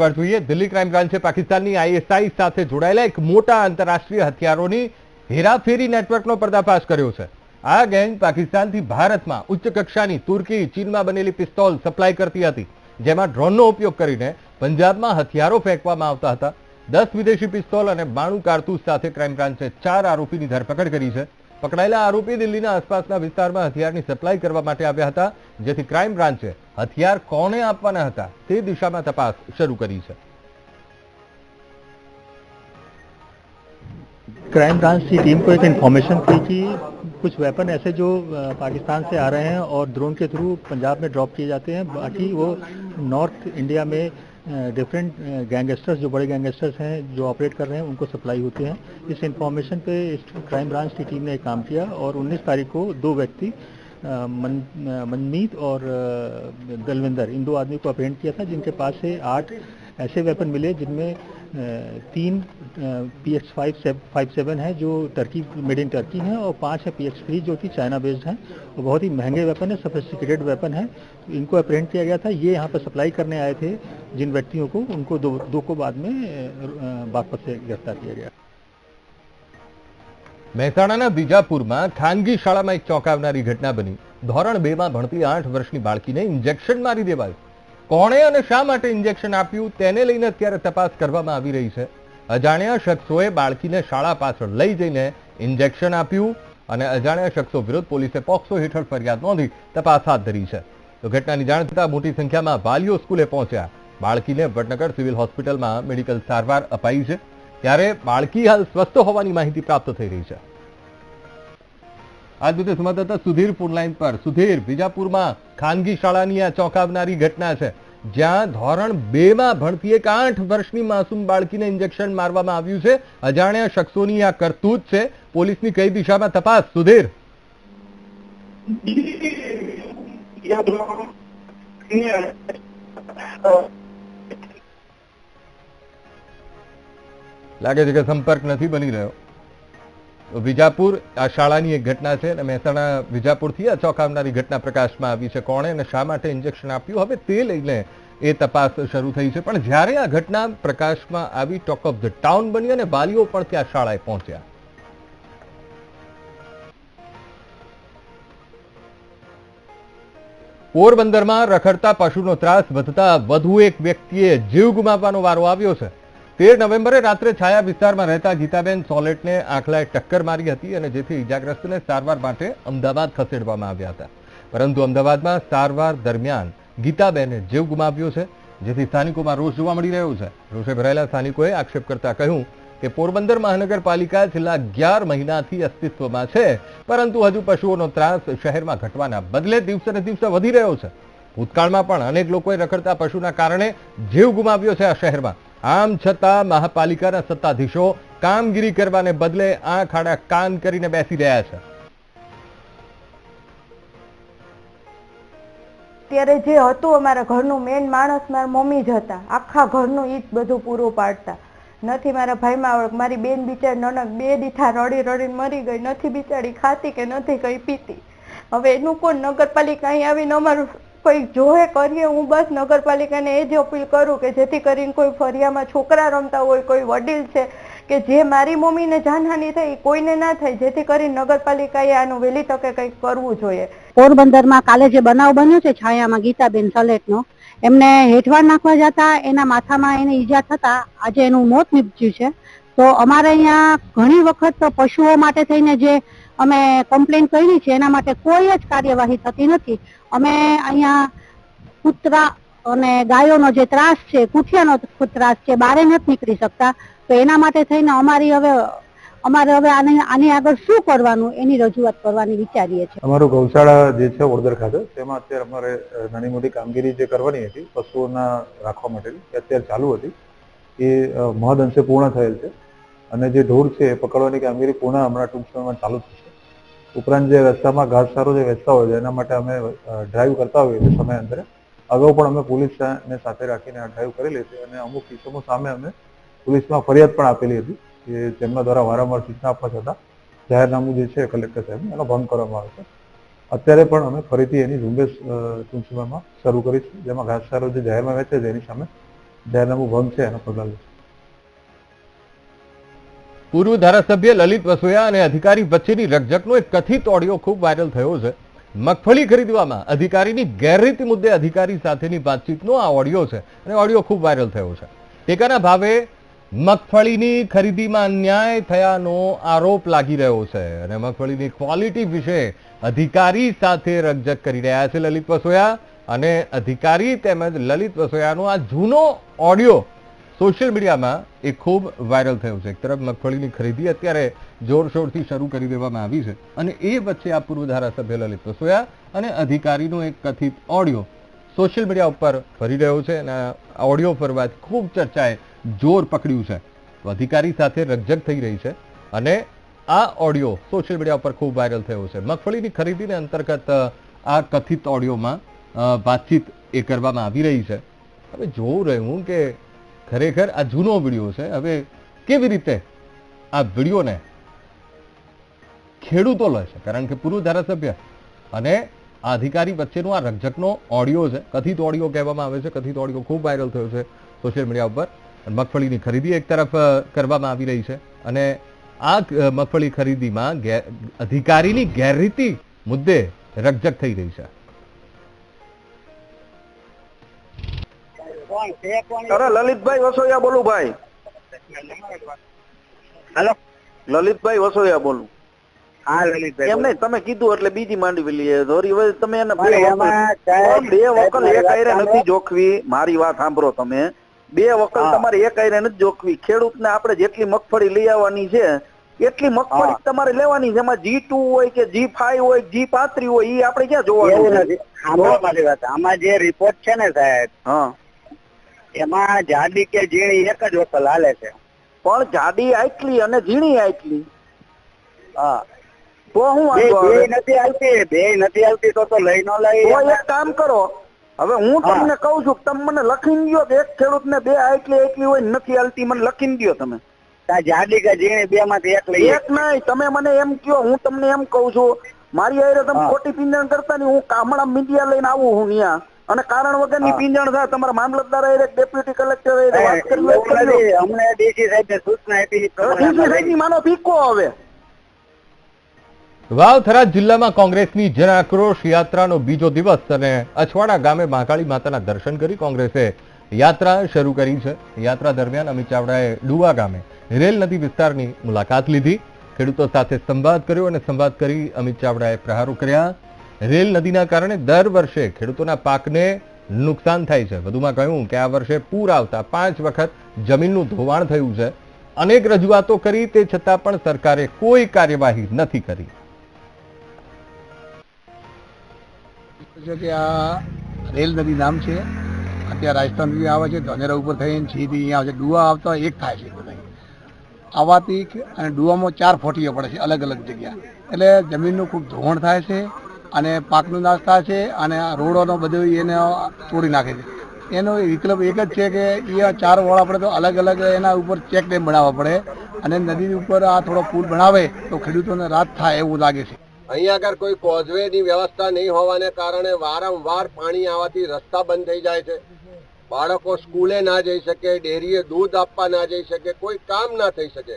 વિગતવાર જોઈએ, દિલ્હી ક્રાઇમ બ્રાન્ચે પાકિસ્તાનની આઈએસઆઈ સાથે જોડાયેલા એક મોટા આંતરરાષ્ટ્રીય હથિયારોની હેરાફેરી નેટવર્કનો પર્દાફાશ કર્યો છે. આ ગેંગ પાકિસ્તાનથી ભારતમાં ઉચ્ચ કક્ષાની તુર્કી, ચીનમાં બનેલી પિસ્તોલ સપ્લાય કરતી હતી, જેમાં ડ્રોનનો ઉપયોગ કરીને પંજાબમાં હથિયારો ફેંકવામાં આવતા હતા. દસ વિદેશી પિસ્તોલ અને બાણું કારતૂસ સાથે ક્રાઇમ બ્રાન્ચે ચાર આરોપીની ધરપકડ કરી છે. પકડાયેલા આરોપી દિલ્હીના આસપાસના વિસ્તારમાં હથિયારની સપ્લાય કરવા માટે આવ્યા હતા જેથી ક્રાઇમ બ્રાન્ચે હથિયાર કોને આપવાના હતા તે દિશામાં તપાસ શરૂ કરી છે क्राइम ब्रांच की टीम को एक इन्फॉर्मेशन थी कि कुछ वेपन ऐसे जो अ, पाकिस्तान से आ रहे हैं और ड्रोन के थ्रू पंजाब में ड्रॉप किए जाते हैं बाकी वो नॉर्थ इंडिया में डिफरेंट गैंगस्टर्स जो बड़े गैंगस्टर्स हैं जो ऑपरेट कर रहे हैं उनको सप्लाई होते हैं। इस इंफॉर्मेशन पे क्राइम ब्रांच की टीम ने एक काम किया और 19 तारीख को दो व्यक्ति मन, मनमीत और दलविंदर इन दो आदमी को अप्रेंड किया था जिनके पास से आठ ऐसे वेपन मिले जिनमें तीन P X five five seven है जो टर्की मेड इन टर्की हैं और पांच है पी एक्स थ्री जो कि चाइना बेस्ड हैं और बहुत ही महंगे वेपन है सोफिस्टिकेटेड वेपन है तो इनको अप्रेंड किया गया था ये यहाँ पर सप्लाई करने आए थे जिन व्यक्तियों को उनको दो दो को बाद में अ, बागपत से गिरफ्तार किया गया મહેસાણાના બીજાપુરમાં ખાનગી શાળામાં એક ચોંકાવનારી ઘટના બની ધોરણ બે માં ભણતી આઠ વર્ષની બાળકીને ઇન્જેક્શન મારી દેવાયું કોણે અને શા માટે ઇન્જેક્શન આપ્યું તેને લઈને અત્યારે તપાસ કરવામાં આવી રહી છે. અજાણ્યા શખ્સોએ બાળકીને શાળા પાછળ લઈ જઈને ઇન્જેક્શન આપ્યું અને અજાણ્યા શખ્સો વિરુદ્ધ પોલીસે પોક્સો હેઠળ ફરિયાદ નોંધી તપાસ હાથ ધરી છે. તો ઘટનાની જાણ થતાં મોટી સંખ્યામાં વાલીઓ સ્કૂલે પહોંચ્યા. બાળકીને વડનગર સિવિલ હોસ્પિટલમાં મેડિકલ સારવાર અપાઈ છે. ત્યારે બાળકી હાલ સ્વસ્થ હોવાની માહિતી પ્રાપ્ત થઈ રહી છે. આજ મુદ્દે સંવાદદાતા સુધીર ફોનલાઈન પર. સુધીર, બીજાપુરમાં ખાનગી શાળાની આ ચોંકાવનારી ઘટના છે. જ્યાં ધોરણ બે માં ભણતી એક આઠ વર્ષની માસૂમ બાળકીને ઇન્જેક્શન મારવામાં આવ્યું છે. અજાણ્યા શખ્સોની આ કરતૂત છે. પોલીસની કઈ દિશામાં તપાસ? સુધીર. લાગે છે કે સંપર્ક નથી બની રહ્યો. વિજાપુર, આ શાળાની એક ઘટના છે અને મહેસાણા વિજાપુરથી આ ચોંકાવનારી ઘટના પ્રકાશમાં આવી છે. કોણે અને શા માટે ઇન્જેક્શન આપ્યું? હવે તે લઈને એ તપાસ શરૂ થઈ છે. પણ જ્યારે આ ઘટના પ્રકાશમાં આવી, ટોક ઓફ ધ ટાઉન બની અને વાલીઓ પણ ત્યાં શાળાએ પહોંચ્યા. પોરબંદરમાં રખડતા પશુનો ત્રાસ વધતા વધુ એક વ્યક્તિએ જીવ ગુમાવવાનો વારો આવ્યો છે. તેર નવેમ્બરે રાત્રે છાયા વિસ્તારમાં રહેતા ગીતાબેન સોલેટને આંખલાએ ટક્કર મારી હતી અને જેથી ઇજાગ્રસ્તને સારવાર માટે અમદાવાદ ખસેડવામાં આવ્યા હતા. પરંતુ અમદાવાદમાં સારવાર દરમિયાન ગીતાબેને જીવ ગુમાવ્યો છે, જેથી સ્થાનિકોમાં રોષ જોવા મળી રહ્યો છે. રોષે ભરાયેલા સ્થાનિકોએ આક્ષેપ કરતા કહ્યું કે પોરબંદર મહાનગરપાલિકા છેલ્લા અગિયાર મહિનાથી અસ્તિત્વમાં છે, પરંતુ હજુ પશુઓનો ત્રાસ શહેરમાં ઘટવાના બદલે દિવસે ને દિવસે વધી રહ્યો છે. ભૂતકાળમાં પણ અનેક લોકોએ રખડતા પશુના કારણે જીવ ગુમાવ્યો છે આ શહેરમાં. આમ છતાં મહાપાલિકાના સત્તાધીશો કામગીરી કરવાને બદલે આંખ આડા કાન કરીને બેસી રહ્યા છે. ત્યારે જે હતું અમારા ઘરનું મેન માણસ મારા મમ્મી જ હતા. આખા ઘરનું ઈ જ બધું પૂરું પાડતા. નથી મારા ભાઈમાં આવડત. મારી બેન બિચારી નનક બે દીઠા રડી રડીને મરી ગઈ. નથી બિચારી ખાતી કે નથી કઈ પીતી. હવે એનું કોણ? નગરપાલિકા અહીં આવીને અમારું કોઈ જોહે કરીએ, હું બસ નગરપાલિકાને એ જ અપીલ કરું કે જેથી કરીને કોઈ ફરિયામાં છોકરા રમતા હોય, કોઈ વડીલ છે કે જે મારી મમ્મીને જાનહાનિ થઈ, કોઈને ના થાય, જેથી કરીને નગરપાલિકાએ આનું વહેલી તકે કંઈક કરવું જોઈએ. પોરબંદરમાં કાલે જે બનાવ બન્યો છે છાયામાં ગીતાબેન સલેટનો, એમને હેઠવાડ નાખવા જતા, એના માથામાં એને ઈજા થતા આજે એનું મોત નીપજ્યું છે. તો અમારે અહીંયા ઘણી વખત પશુઓ માટે થઈને જે અમે કમ્પ્લેન કરી છે, એના માટે કોઈ જ કાર્યવાહી થતી નથી. અમે અહીંયા કૂતરા અને ગાયોનો જે ત્રાસ છે, કુઠિયાનો ત્રાસ છે, બારે નથી નીકળી શકતા. તો એના માટે થઈને અમારી હવે, અમારે હવે આને, આની આગળ શું કરવાનું, એની રજૂઆત કરવાની વિચારીએ છીએ. અમારું ગૌશાળા જે છે, વડોદરા ખાતે, તેમાં અત્યારે અમારે નાની મોટી કામગીરી જે કરવાની હતી, પશુઓના રાખવા માટેની અત્યારે ચાલુ હતી. એ મહદ અંશે પૂર્ણ થયેલ છે. અને જે ઢોર છે એ પકડવાની કામગીરી પૂર્ણ હમણાં ટૂંક સમયમાં ચાલુ થશે. ઉપરાંત જે રસ્તામાં ઘાસચારો જે વેચતા હોય છે, એના માટે અમે ડ્રાઈવ કરતા હોઈએ છીએ સમયાંતરે અગાઉ પણ અમે પોલીસને સાથે રાખીને ડ્રાઈવ કરેલી હતી અને અમુક કિસ્સો સામે અમે પોલીસમાં ફરિયાદ પણ આપેલી હતી કે તેમના દ્વારા વારંવાર સૂચના આપવા છતાં જાહેરનામું જે છે કલેક્ટર સાહેબ એનો ભંગ કરવામાં આવે છે. અત્યારે પણ અમે ફરીથી એની ઝુંબેશ ટૂંક સમયમાં શરૂ કરીશું જેમાં ઘાસચારો જે જાહેરમાં વેચે છે, એની સામે જાહેરનામું ભંગ છે એના પગલાં પૂર્વ ધારાસભ્ય લલિત વસોયા અને અધિકારી વચ્ચેની રકઝકનો એક કથિત ઓડિયો ખૂબ વાયરલ થયો છે. મગફળી ખરીદવામાં અધિકારીની ગેરરીતિ મુદ્દે અધિકારી સાથેની વાતચીતનો આ ઓડિયો છે અને ઓડિયો ખૂબ વાયરલ થયો છે. ટેકાના ભાવે મગફળીની ખરીદીમાં અન્યાય થયાનો આરોપ લાગી રહ્યો છે અને મગફળીની ક્વોલિટી વિશે અધિકારી સાથે રકઝક કરી રહ્યા છે લલિત વસોયા. અને અધિકારી તેમજ લલિત વસોયાનો આ જૂનો ઓડિયો સોશિયલ મીડિયામાં એ ખૂબ વાયરલ થયો છે. એક તરફ મગફળીની ખરીદી અત્યારે જોરશોરથી શરૂ કરી દેવામાં આવી છે અને એ વચ્ચે આ પૂર્વ ધારાસભ્ય લલિત વસોયા અને અધિકારીનો એક કથિત ઓડિયો સોશિયલ મીડિયા ઉપર ફરી રહ્યો છે અને ઓડિયો ફરવાથી ખૂબ ચર્ચાએ જોર પકડ્યું છે. તો અધિકારી સાથે રકઝક થઈ રહી છે અને આ ઓડિયો સોશિયલ મીડિયા ઉપર ખૂબ વાયરલ થયો છે. મગફળીની ખરીદીને અંતર્ગત આ કથિત ઓડિયોમાં વાતચીત એ કરવામાં આવી રહી છે. હવે જોઉં રહ્યું કે ખરેખર આ જૂનો વીડિયો છે. હવે કેવી રીતે આ વિડીયોને ખેડૂતો લે છે? કારણ કે પૂર્વ ધારાસભ્ય અને આ અધિકારી વચ્ચેનો આ રકઝકનો ઓડિયો છે, કથિત ઓડિયો કહેવામાં આવે છે. કથિત ઓડિયો ખૂબ વાયરલ થયો છે સોશિયલ મીડિયા ઉપર. મગફળીની ખરીદી એક તરફ કરવામાં આવી રહી છે. અને આ મગફળી ખરીદીમાં અધિકારીની ગેરરીતિ મુદ્દે રકઝક થઈ રહી છે. અરે લલિતભાઈ વસોયા બોલું ભાઈ. હેલો? લલિતભાઈ વસોયા બોલું. હા લલિતભાઈ એમ નહીં તમે કીધું એટલે બીજી માંડવી લઈએ ધોરી હવે તમે એને બે વકલ એમાં સાહેબ બે વકલ મારી એક આયરે નથી જોખવી. મારી વાત સાંભળો તમે. બે વકલ તમારે એક આયરે નથી જોખવી. ખેડૂતને આપણે જેટલી મગફળી લઈ આવવાની છે એટલી મગફળી તમારે લેવાની છે. એમાં જી ટુ હોય કે જી ફાઈવ હોય જી પાંત્રી હોય એ આપણે ક્યાં જોવાનું આમાં જે રિપોર્ટ છે ને સાહેબ હા. એમાં જાડી કે ઝીણી એક જ વકલ હાલે છે. પણ જાડી આટલી અને ઝીણી આટલી હા. તો હું નથી આવતી બે નથી આવતી તો તો લઈ ન લઈ એક કામ કરો. હવે હું તમને કહું છું તમે મને લખીને દો કે એક ખેડૂતને બે આટલી આટલી હોય નથી હાલતી મને લખીને દો તમે. જાડી કે ઝીણી બે માંથી એક લઈ એક નહીં તમે મને એમ કયો હું તમને એમ કહું છું. મારી આયરે તમે ખોટી પિંજણ કરતા નહીં હું હમણાં મીડિયા લઈને આવું હું ત્યાં અને કારણ વગરની પીંજણ થાય તમારા મામલતદાર ડેપ્યુટી કલેક્ટર અમને ડીસી સાહેબ સૂચના આપી ડીસી સાહેબની માનો પીકો હવે. વાવથરા જિલ્લામાં કોંગ્રેસની જન આક્રોશ યાત્રાનો બીજો દિવસ અને અછવાડા ગામે મહાકાળી માતાના દર્શન કરી કોંગ્રેસે યાત્રા શરૂ કરી છે. યાત્રા દરમિયાન અમિત ચાવડાએ ડુવા ગામે રેલ નદી વિસ્તારની મુલાકાત લીધી. ખેડૂતો સાથે સંવાદ કર્યો અને સંવાદ કરી અમિત ચાવડાએ પ્રહારો કર્યા. રેલ નદીના કારણે દર વર્ષે ખેડૂતોના પાકને નુકસાન થાય છે. વધુમાં કહ્યું કે આ વર્ષે પૂર આવતા પાંચ વખત જમીનનું ધોવાણ થયું છે. અનેક રજૂઆતો કરી તે છતાં પણ સરકારે કોઈ કાર્યવાહી નથી કરી. કે આ રેલ નદી નામ છે. અત્યારે રાજસ્થાનથી આવે છે ધનેરા ઉપર થઈને સીધી અહીંયા આવે છે. ડુવા આવતા એક થાય છે બધા. આવાથી કે- અને ડુવામાં ચાર ફોટીઓ પડે છે અલગ અલગ જગ્યા. એટલે જમીનનું ખૂબ ધોવાણ થાય છે. અને પાકનો નાશ થાય છે અને રોડોનો બધું એને તોડી નાખે છે. એનો વિકલ્પ એક જ છે કે એ ચાર વાળા પડે તો અલગ અલગ એના ઉપર ચેક ડેમ બનાવવા પડે અને નદી ઉપર આ થોડો પુલ બનાવે તો ખેડૂતોને રાત થાય એવું લાગે છે. અહીંયા આગળ કોઈ કોઝવેની વ્યવસ્થા નહીં હોવાને કારણે વારંવાર પાણી આવવાથી રસ્તા બંધ થઈ જાય છે. બાળકો સ્કૂલે ના જઈ શકે, ડેરીએ દૂધ આપવા ના જઈ શકે, કોઈ કામ ના થઈ શકે.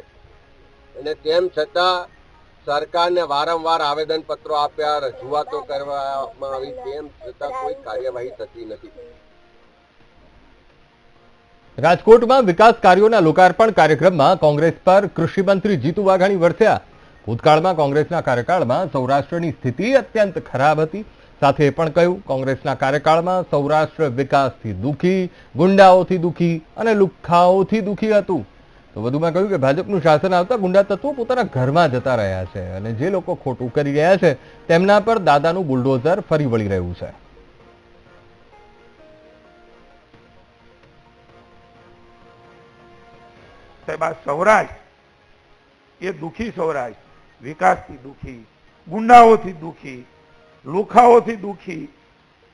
અને તેમ છતાં સરકારને વારંવાર આવેદનપત્રો આપ્યા, રજૂઆતો કરવામાં આવી. તેમ છતાં કોઈ કાર્યવાહી થતી નથી. રાજકોટમાં વિકાસ કાર્યોના લોકાર્પણ કાર્યક્રમમાં કોંગ્રેસ પર કૃષિ મંત્રી જીતુ વાઘાણી વરસ્યા. ભૂતકાળમાં કોંગ્રેસના કાર્યકાળમાં સૌરાષ્ટ્રની સ્થિતિ અત્યંત ખરાબ હતી. સાથે પણ કહ્યું, કોંગ્રેસના કાર્યકાળમાં સૌરાષ્ટ્ર વિકાસથી દુઃખી, ગુંડાઓથી દુઃખી અને લુખ્ખાઓથી દુઃખી હતું. તો વધુમાં કહ્યું કે ભાજપનું શાસન આવતા ગુંડા તત્વો પોતાના ઘરમાં જતા રહ્યા છે અને જે લોકો ખોટું કરી રહ્યા છે, તેમના પર દાદાનું બુલડોઝર ફરી વળી રહ્યું છે. સાહેબ એ દુઃખી સૌરાષ્ટ્ર. વિકાસથી દુઃખી, ગુંડાઓથી દુઃખી, લુખાઓથી દુઃખી,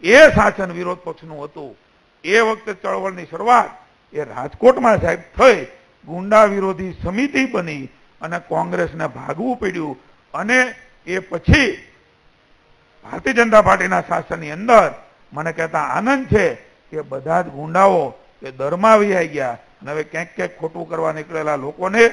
એ શાસન વિરોધ પક્ષનું હતું. એ વખતે ચળવળની શરૂઆત એ રાજકોટમાં સાહેબ થઈ. ગુંડા વિરોધી સમિતિ બની અને કોંગ્રેસને ભાગવું પડ્યું. અને એ પછી ભારતીય જનતા પાર્ટીના શાસનની અંદર મને કહેતા આનંદ છે કે બધા જ ગુંડાઓ કે દરમાં આવી ગયા. અને હવે ક્યાંક ક્યાંક ખોટું કરવા નીકળેલા લોકોને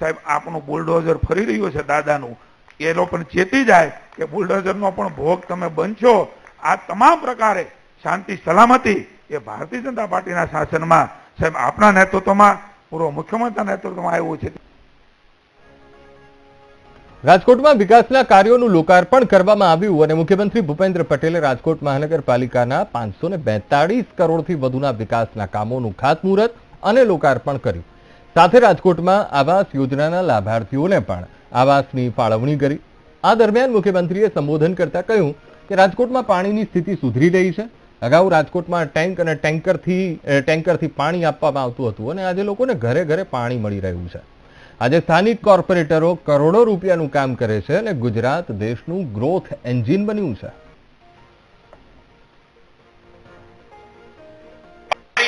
સાહેબ આપણું બુલડોઝર ફરી રહ્યું છે દાદાનું. એ લોકો પણ ચેતી જાય કે બુલડોઝરનો પણ ભોગ તમે બનશો. આ તમામ પ્રકારે શાંતિ સલામતી એ ભારતીય જનતા પાર્ટીના શાસનમાં સાહેબ આપણા નેતૃત્વમાં પૂર્વ મુખ્યમંત્રીના નેતૃત્વમાં આવ્યું છે. રાજકોટમાં વિકાસના કાર્યોનું લોકાર્પણ કરવામાં આવ્યું અને મુખ્યમંત્રી ભૂપેન્દ્ર પટેલે રાજકોટ મહાનગરપાલિકાના પાંચસો ને કરોડથી વધુના વિકાસના કામોનું ખાતમુહૂર્ત અને લોકાર્પણ કર્યું. સાથે રાજકોટમાં આવાસ યોજનાના લાભાર્થીઓને પણ આવાસની ફાળવણી કરી. આ દરમિયાન મુખ્યમંત્રીએ સંબોધન કરતા કહ્યું કે રાજકોટમાં પાણીની સ્થિતિ સુધરી રહી છે. અગાઉ રાજકોટમાં ટેન્ક અને ટેન્કરથી ટેન્કરથી પાણી આપવામાં આવતું હતું અને આજે લોકોને ઘરે ઘરે પાણી મળી રહ્યું છે. આજે સ્થાનિક કોર્પોરેટરો કરોડો રૂપિયાનું કામ કરે છે અને ગુજરાત દેશનું ગ્રોથ એન્જિન બન્યું છે.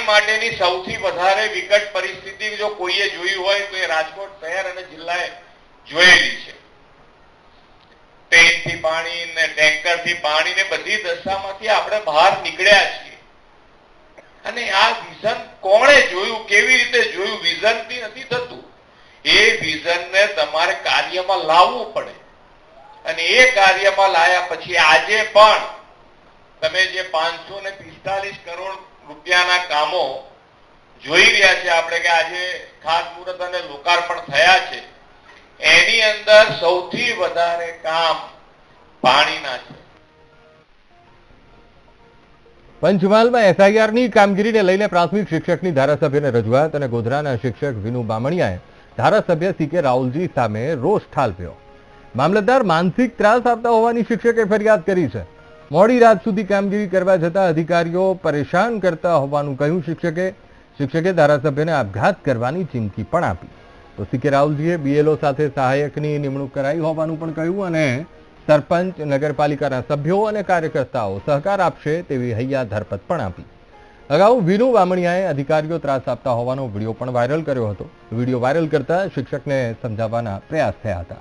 માટેની સૌથી વધારે વિકટ પરિસ્થિતિ જો કોઈએ જોઈ હોય તો એ રાજકોટ શહેર અને જિલ્લાએ જોયેલી છે. ટ્રેનથી પાણી ને ટેન્કરથી પાણી ને બધી દશામાંથી આપણે બહાર નીકળ્યા છીએ. અને આ વિઝન કોણે જોયું? કેવી રીતે જોયું? વિઝનથી નથી થતું. એ વિઝનને તમારે કાર્યમાં લાવવું પડે. અને એ કાર્યમાં લાયા પછી આજે પણ તમે જે પાંચસો ને પિસ્તાલીસ કરોડ રૂપિયાના કામો જોઈ રહ્યા છે આપણે કે આજે ખાતમુહૂર્ત અને લોકાર્પણ થયા છે. એની અંદર સૌથી વધારે કામ પાણીના છે. પંચમહાલમાં એસઆઈઆરની કામગીરીને લઈને પ્રાથમિક શિક્ષકની ધારાસભ્યને રજૂઆત અને ગોધરાના શિક્ષક વિનુ બામણિયાએ ધારાસભ્ય સી કે રાહુલજી સામે રોષ ઠાલવ્યો. મામલતદાર માનસિક ત્રાસ આપતા હોવાની શિક્ષકે ફરિયાદ કરી છે. મોડી રાત સુધી કામગીરી કરવા જતા અધિકારીઓ પરેશાન કરતા હોવાનું કહ્યું શિક્ષકે. શિક્ષકે ધારાસભ્યને આપઘાત કરવાની ચીમકી પણ આપી. તો સી કે રાહુલજીએ બીએલઓ સાથે સહાયકની નિમણૂક કરાઈ હોવાનું પણ કહ્યું અને સરપંચ, નગરપાલિકાના સભ્યો અને કાર્યકર્તાઓ સહકાર આપશે તેવી હૈયા ધરપત પણ આપી. અગાઉ વિનુ વામણિયાએ અધિકારીઓ ત્રાસ આપતા હોવાનો વીડિયો પણ વાયરલ કર્યો હતો. વીડિયો વાયરલ કરતા શિક્ષકને સમજાવવાના પ્રયાસ થયા હતા.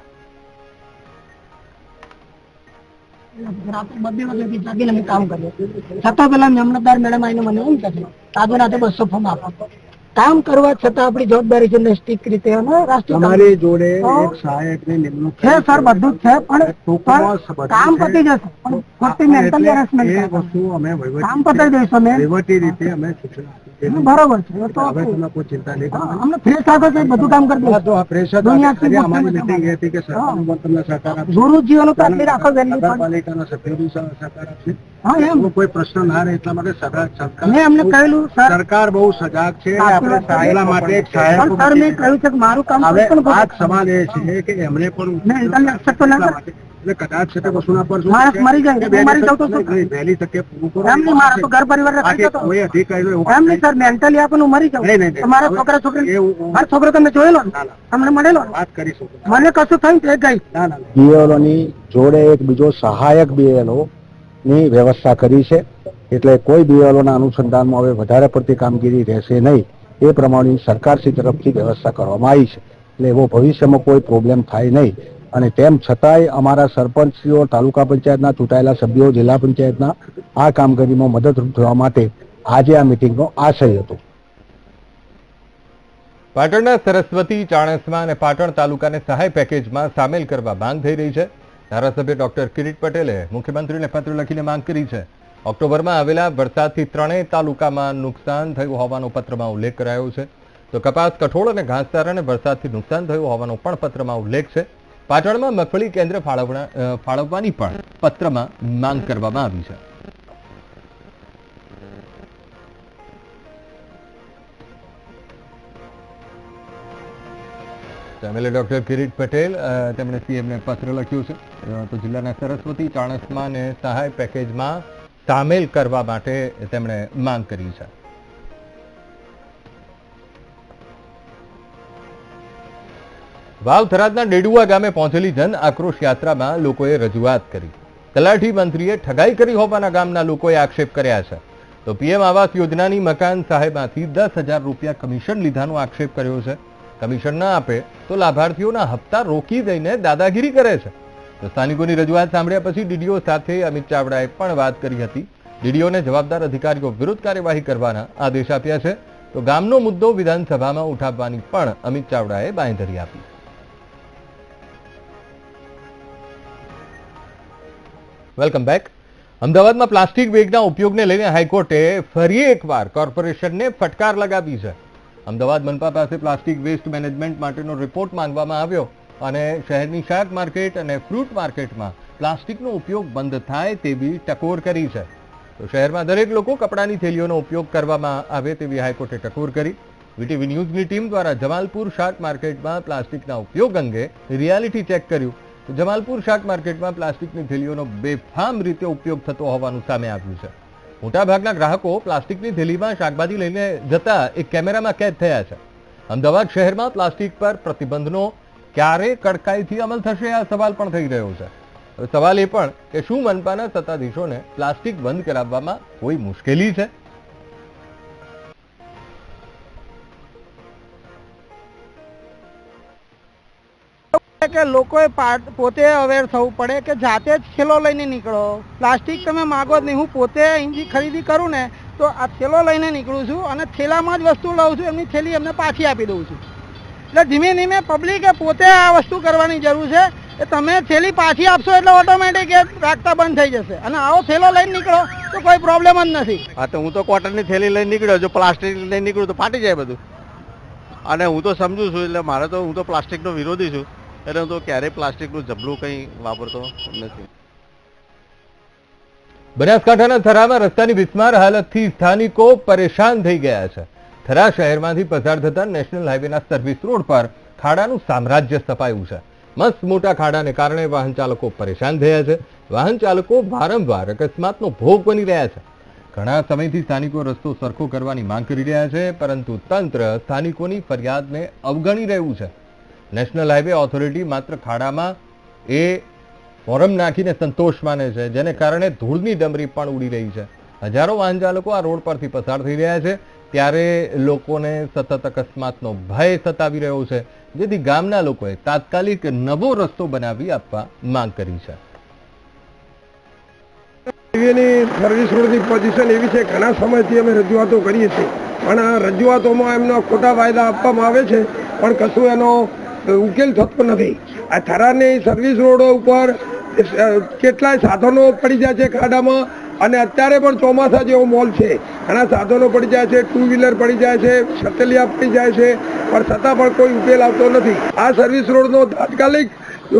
કર્યું. છતાં પેલા મામલતદાર મેડમ આવીને મને એમ કહે તાજો બસો ફોર્મ આપો. કામ કરવા છતાં આપણી જવાબદારી છે નૈતિક રીતે અને રાષ્ટ્રીય તમારી જોડે એક સહાયક સહાયકની નિમણૂક છે સર બધું જ છે પણ કામ પતી જશે પણ ફક્ત મેન્ટલ હેરાસમેન્ટ એ વસ્તુ અમે કામ પતાવી દઈશું અમે. વહીવટી રીતે અમે સૂચના. બરોબર છે. તો કોઈ ચિંતા નહીં અમને ફ્રેશ લાગે છે બધું કામ કરી હા, તો આ પ્રેશર અમારી મોટી હતી કે સરકારનું તમને સહકાર આપશે. ગુરુજીઓનું તો આટલી રાખો વહેલી પણ. નગરપાલિકાના સહકાર આપશે. હા એમ. કોઈ પ્રશ્ન ના રહે એટલા માટે સરકાર સરકાર મેં અમને કહેલું સરકાર બહુ સજાગ છે. આપણે વાત માટે એક સહાયક સર મેં કહ્યું છે કે મારું કામ પણ આ સવાલ એ છે કે એમને પણ મેં ઇન્ટરનેટ accept ના એટલા કદાચ છે તે વસ્તુના પર માણસ મરી જાય, હું મરી જાઉં તો શું વહેલી તકે પૂરું કરો. એમ નહીં મારા તો ઘર પરિવાર રખાઈ જતો કોઈ અધિકારી એવું એમ નહીં સર મેન્ટલી આપણને મરી જાઉં. નહીં, નહીં, નહીં. મારા છોકરા છોકરી મારો છોકરો તમને જોયેલો ને? ના, ના. તમને મળેલો વાત કરીશું. મને કશું થયું તે ગઈ. ના ના બીએલઓ ની જોડે એક બીજો સહાયક બીએલઓ ની વ્યવસ્થા કરી છે. એટલે કોઈ બીએલઓના અનુસંધાનમાં હવે વધારે પડતી કામગીરી રહેશે નહીં. એ પ્રમાણે સરકારશ્રી તરફથી વ્યવસ્થા કરવામાં આવી છે. એટલે એવો ભવિષ્યમાં કોઈ પ્રોબ્લેમ થાય નહીં. અને તેમ છતાંય અમારા સરપંચશ્રીઓ, તાલુકા પંચાયતના ચૂંટાયેલા સભ્યો, જિલ્લા પંચાયતના આ કામગીરીમાં મદદરૂપ થવા માટે આજે આ મિટિંગનો આશય હતો. પાટણના સરસ્વતી, ચાણસ્મા અને પાટણ તાલુકાને સહાય પેકેજમાં સામેલ કરવા માંગ થઈ રહી છે. ધારાસભ્ય ડોક્ટર કિરીટ પટેલે મુખ્યમંત્રીને પત્ર લખીને માંગ કરી છે. ઓક્ટોબરમાં આવેલા વરસાદથી ત્રણેય તાલુકામાં નુકસાન થયું હોવાનો પત્રમાં ઉલ્લેખ કરાયો છે. તો કપાસ, કઠોળ અને ઘાસચારાને વરસાદથી નુકસાન થયું હોવાનો પણ પત્રમાં ઉલ્લેખ છે. પાટણમાં મગફળી કેન્દ્ર ફાળવવાની પણ પત્રમાં માંગ કરવામાં આવી છે. એમએલએ ડોક્ટર કિરીટ પટેલ તેમણે સીએમને પત્ર લખ્યું છે. તો જિલ્લાના સરસ્વતી ચાણસમાને સહાય પેકેજમાં સામેલ કરવા માટે તેમણે માંગ કરી છે. વાવ થરાદના ડેડુઆ ગામે પહોંચેલી જન આક્રોશ યાત્રામાં લોકોએ રજૂઆત કરી. તલાઠી મંત્રીએ ઠગાઈ કરી હોવાના ગામના લોકોએ આક્ષેપ કર્યા છે. તો પીએમ આવાસ યોજનાની મકાન સહાયમાંથી દસ હજાર રૂપિયા કમિશન લીધાનો આક્ષેપ કર્યો છે. કમિશન ના આપે તો લાભાર્થીઓના હપ્તા રોકી દઈને દાદાગીરી કરે છે. તો સ્થાનિકોની રજૂઆત સાંભળ્યા પછી ડીડીઓ સાથે અમિત ચાવડાએ પણ વાત કરી હતી. ડીડીઓને જવાબદાર અધિકારીઓ વિરુદ્ધ કાર્યવાહી કરવાના આદેશ આપ્યા છે. તો ગામનો મુદ્દો વિધાનસભામાં ઉઠાવવાની પણ અમિત ચાવડાએ બાંયધરી આપી. Welcome back. અમદાવાદમાં પ્લાસ્ટિક બેગના ઉપયોગને લઈને હાઈકોર્ટે ફરી એકવાર કોર્પોરેશનને ફટકાર લગાવી છે. અમદાવાદ મનપા પાસે પ્લાસ્ટિક વેસ્ટ મેનેજમેન્ટ માટેનો રિપોર્ટ માંગવામાં આવ્યો અને શહેરની શાક માર્કેટ અને ફ્રૂટ માર્કેટમાં પ્લાસ્ટિકનો ઉપયોગ બંધ થાય તેવી ટકોર કરી છે. તો શહેરમાં દરેક લોકો કપડાની થેલીઓનો ઉપયોગ કરવામાં આવે તેવી હાઈકોર્ટે ટકોર કરી. વીટીવી ન્યૂઝની ટીમ દ્વારા જમાલપુર શાક માર્કેટમાં પ્લાસ્ટિકના ઉપયોગ અંગે રિયાલિટી ચેક કર્યું. તો જમાલપુર શાક માર્કેટમાં પ્લાસ્ટિકની થેલીઓનો બેફામ રીતે ઉપયોગ થતો હોવાનું સામે આવ્યું છે. મોટાભાગના ગ્રાહકો પ્લાસ્ટિકની થેલીમાં શાકભાજી લઈને જતા એક કેમેરામાં કેદ થયા છે. અમદાવાદ શહેરમાં પ્લાસ્ટિક પર પ્રતિબંધનો ક્યારે કડકાઈથી અમલ થશે આ સવાલ પણ થઈ રહ્યો છે. સવાલ એ પણ કે શું મનપાના સત્તાધીશોને પ્લાસ્ટિક બંધ કરાવવામાં કોઈ મુશ્કેલી છે? કે લોકોએ પોતે અવેર થવું પડે કે જાતે જ થેલો લઈને નીકળો. પ્લાસ્ટિક તમે માગો જ નહીં. હું પોતે અહીંથી ખરીદી કરું ને, તો આ થેલો લઈને નીકળું છું અને થેલામાં જ વસ્તુ લઉં છું, એમની થેલી એમને પાછી આપી દઉં છું. એટલે ધીમે ધીમે પબ્લિકે પોતે આ વસ્તુ કરવાની જરૂર છે કે તમે થેલી પાછી આપશો એટલે ઓટોમેટિક એ રાખતા બંધ થઈ જશે. અને આવો થેલો લઈને નીકળો તો કોઈ પ્રોબ્લેમ જ નથી. હા, તો હું તો કોટનની થેલી લઈને નીકળ્યો. જો પ્લાસ્ટિક લઈને નીકળું તો ફાટી જાય બધું. અને હું તો સમજુ છું, એટલે મારે તો, હું તો પ્લાસ્ટિકનો વિરોધી છું. એટલે તો ક્યારેય પ્લાસ્ટિકનું જબલું કંઈ વાપરતો નથી. બનાસકાંઠાના થરામાં રસ્તાની બિસ્માર હાલતથી સ્થાનિકો પરેશાન થઈ ગયા છે. થરા શહેરમાંથી પસાર થતા નેશનલ હાઈવેના સર્વિસ રોડ પર ખાડાનું સામ્રાજ્ય સ્થપાયું છે. મસ્ત મોટા ખાડાને કારણે વાહન ચાલકો પરેશાન થયા છે. વાહન ચાલકો વારંવાર અકસ્માતનો ભોગ બની રહ્યા છે. ઘણા સમયથી સ્થાનિકો રસ્તો સરખો કરવાની માંગ કરી રહ્યા છે, પરંતુ તંત્ર સ્થાનિકોની ફરિયાદને અવગણી રહ્યું છે. નેશનલ હાઈવે ઓથોરિટી માત્ર ખાડામાં એ ફોરમ નાખીને સંતોષ માને છે, જેને કારણે ધૂળની ડમરી પણ ઉડી રહી છે. હજારો વાહન ચાલકો આ રોડ પરથી પસાર થઈ રહ્યા છે. ત્યારે લોકોને સતત અકસ્માતનો ભય સતાવી રહ્યો છે. જેથી ગામના લોકોએ તાત્કાલિક નવો રસ્તો બનાવી આપવા માંગ કરી છે. હાઈવેની સર્વિસ રોડની પોઝિશન એવી છે, ઘણા સમયથી અમે રજૂઆતો કરીએ છીએ. પણ રજૂઆતોમાં એમના ખોટા વાયદા આપવામાં આવે છે. પણ કશું એનો ઉકેલ થતો નથી. આ થરાની સર્વિસ રોડ ઉપર કેટલાય સાધનો પડી જાય છે ખાડામાં અને અત્યારે પણ ચોમાસા જેવો મોલ છે. ઘણા સાધનો પડી જાય છે ટુ વ્હીલર પડી જાય છે, છતલિયા પડી જાય છે, પણ છતાં પણ કોઈ ઉકેલ આવતો નથી. આ સર્વિસ રોડનો તાત્કાલિક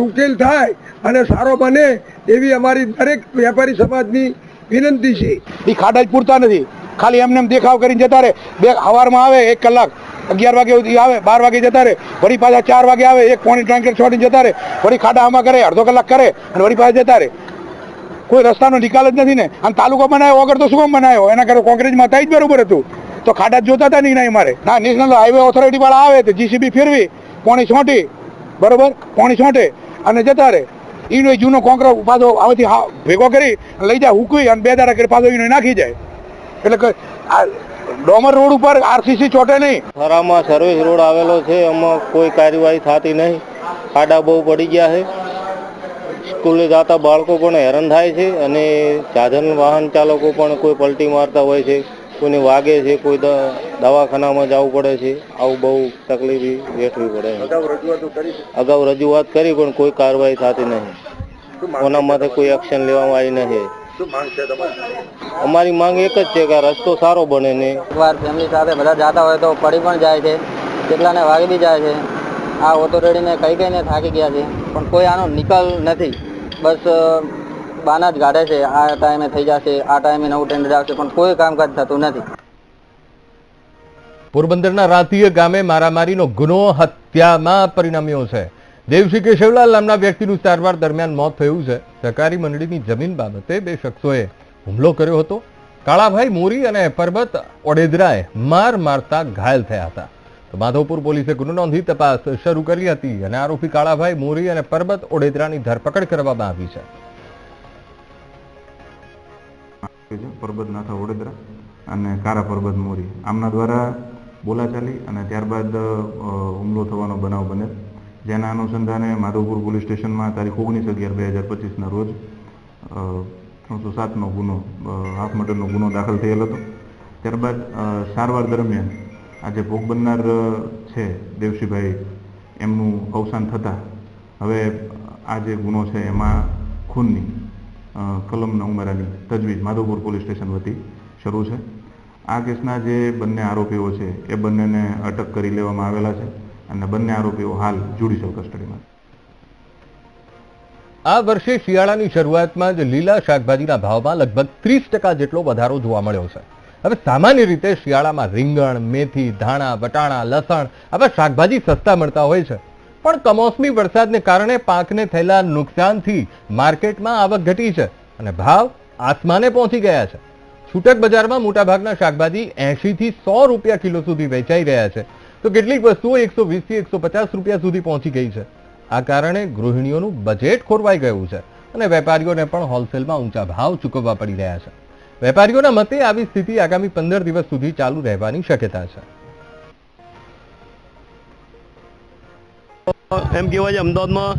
ઉકેલ થાય અને સારો બને એવી અમારી દરેક વેપારી સમાજની વિનંતી છે. એ ખાડા જ પૂરતા નથી. ખાલી એમને એમ દેખાવ કરીને જતા રહે. બે હવારમાં આવે, એક કલાક. અગિયાર વાગે સુધી આવે, બાર વાગે જતા રહે, વળી પાછા ચાર વાગે આવે, એક પોણી ટાંકર છોડીને જતા રહે, વળી ખાડા આમાં કરે, અડધો કલાક કરે, અને વળી પાછા જતા રહે. કોઈ રસ્તાનો નિકાલ જ નથી ને. અને તાલુકો બનાવ્યો વગર તો શું કામ બનાવ્યો? એના કરે કોંગ્રેસમાં થાય જ બરોબર હતું. તો ખાડા જોતા હતા નહીં નહીં મારે ના, નેશનલ હાઈવે ઓથોરિટી વાળા આવે તો જીસીબી ફેરવી, પોણી છોંટી, બરોબર? પોણી છોંટે, અને જતા રહે. ઈનો જૂનો કોંકરો પાછો આમાંથી ભેગો કરી લઈ જાય, હુકવી, અને બે દાડા કરી પાછો ઈનો નાખી જાય. એટલે આ ડોમર રોડ ઉપર આરસીસી ચોટે નહીં. ખરામાં સર્વિસ રોડ આવેલો છે એમાં કોઈ કાર્યવાહી થતી નહીં. ખાડા બહુ પડી ગયા છે. સ્કૂલે જતા બાળકો પણ હેરાન થાય છે અને સાધન વાહન ચાલકો પણ કોઈ પલટી મારતા હોય છે કોઈને વાગે છે કોઈ દ- દવાખાનામાં જવું પડે છે આવું બહુ તકલીફ વેઠવી પડે છે. અગાઉ રજૂઆત કરી પણ કોઈ કાર્યવાહી થતી નહીં. કોના માથે કોઈ એક્શન લેવામાં આવી નથી અમારી માંગ એક જ છે કે રસ્તો સારો બને ને. એકવાર ફેમિલી સાથે બધા જતા હોય તો પડી પણ જાય છે કેટલાને વાગી બી જાય છે આ ઓથોરિટીને કઈ કઈને થાકી ગયા છે પણ કોઈ આનો નિકાલ નથી. બસ બાના જ ગાઢે છે આ ટાઈમે થઈ જશે આ ટાઈમે નવું ટેન્ડર આવશે પણ કોઈ કામકાજ થતું નથી. પોરબંદરના રાતીય ગામે મારામારીનો ગુનો હત્યામાં પરિણમ્યો છે. દેવશ્રી કેશવલાલ નામના વ્યક્તિનું સારવાર દરમિયાન મોત થયું છે. સહકારી મંડળીની જમીન બાબતે બે શખ્સોએ હુમલો કર્યો હતો. કાળાભાઈ મોરી અને પરબત ઓડેદરાએ માર મારતા ઘાયલ થયા હતા. તો માધવપુર પોલીસે ગુનો નોંધી તપાસ શરૂ કરી હતી અને આરોપી કાળાભાઈ મોરી અને પરબત ઓડેદરાની ધરપકડ કરવામાં આવી છે. પરબત નાથા ઓડેદરા અને કારા પરબત મોરી આમના દ્વારા બોલાચાલી અને ત્યારબાદ હુમલો થવાનો બનાવ બનેલ. જેના અનુસંધાને માધવપુર પોલીસ સ્ટેશનમાં તારીખ ઓગણીસ અગિયાર બે હજાર પચીસના રોજ ત્રણસો સાતનો ગુનો હાફ મર્ડરનો ગુનો દાખલ થયેલ હતો. ત્યારબાદ સારવાર દરમિયાન આજે ભોગ બનનાર છે દેવશીભાઈ એમનું અવસાન થતાં હવે આ જે ગુનો છે એમાં ખૂનની કલમના ઉમેરાની તજવીજ માધવપુર પોલીસ સ્ટેશન વતી શરૂ છે. આ કેસના જે બંને આરોપીઓ છે એ બંનેને અટક કરી લેવામાં આવેલા છે. અને બંને આરોપીઓ હાલ જ્યુડિશિયલ કસ્ટડીમાં આ વર્ષે શિયાળાની શરૂઆતમાં જ લીલા શાકભાજીના ભાવમાં લગભગ ત્રીસ ટકા જેટલો વધારો જોવા મળ્યો છે. હવે સામાન્ય રીતે શિયાળામાં રીંગણ, મેથી, ધાણા, વટાણા, લસણ આવા શાકભાજી સસ્તા મળતા હોય છે. પણ કમોસમી વરસાદને કારણે પાકને થયેલા નુકસાનથી માર્કેટમાં આવક ઘટી છે અને ભાવ આસમાને પહોંચી ગયા છે. છૂટક બજારમાં મોટાભાગના શાકભાજી એંશીથી સો રૂપિયા કિલો સુધી વેચાઈ રહ્યા છે. તો કેટલીક વસ્તુઓ એકસો વીસથી એકસો પચાસ રૂપિયા સુધી પહોંચી ગઈ છે. આ કારણે ગૃહિણીઓનું બજેટ ખોરવાઈ ગયું છે અને વેપારીઓને પણ હોલસેલમાં ઊંચા ભાવ ચૂકવવા પડી રહ્યા છે. વેપારીઓના મતે આવી સ્થિતિ આગામી પંદર દિવસ સુધી ચાલુ રહેવાની શક્યતા છે. એમ કહેવાય છે, અમદાવાદમાં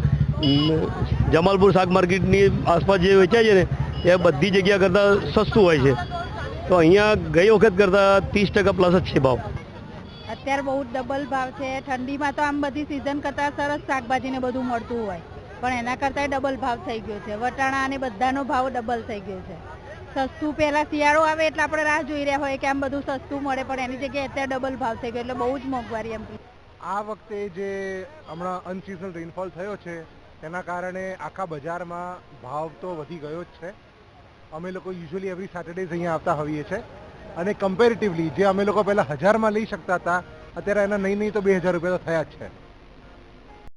જમાલપુર શાક માર્કેટની આસપાસ જે વેચાય છે ને, એ બધી જગ્યા કરતાં સસ્તું હોય છે. તો અહીંયા ગઈ વખત કરતાં ત્રીસ ટકા પ્લસ જ છે ભાવ. અત્યારે બહુ ડબલ ભાવ છે. ઠંડીમાં તો આમ બધી સિઝન કરતાં સરસ શાકભાજી ને બધું મળતું હોય. પણ એના કરતાં ડબલ ભાવ થઈ ગયો છે. વટાણા અને બધાનો ભાવ ડબલ થઈ ગયો છે. સસ્તું પહેલા શિયાળો આવે એટલે આપણે રાહ જોઈ રહ્યા હોય કે આમ બધું સસ્તું મળે, પણ એની જગ્યાએ અત્યારે ડબલ ભાવ થઈ ગયો એટલે બહુ જ મોંઘવારી એમ. આ વખતે જે હમણાં અનસિઝનલ રેનફોલ થયો છે, તેના કારણે આખા બજારમાં ભાવ તો વધી ગયો જ છે. અમે લોકો યુઝ્યુઅલી એવરી સેટરડેઝ અહીંયા આવતા હોઈએ છીએ અને કમ્પેરેટિવલી જે અમે લોકો પહેલાં હજારમાં લઈ શકતા હતા, અત્યારે એના નહીં નહીં તો બે હજાર રૂપિયા તો થયા જ છે.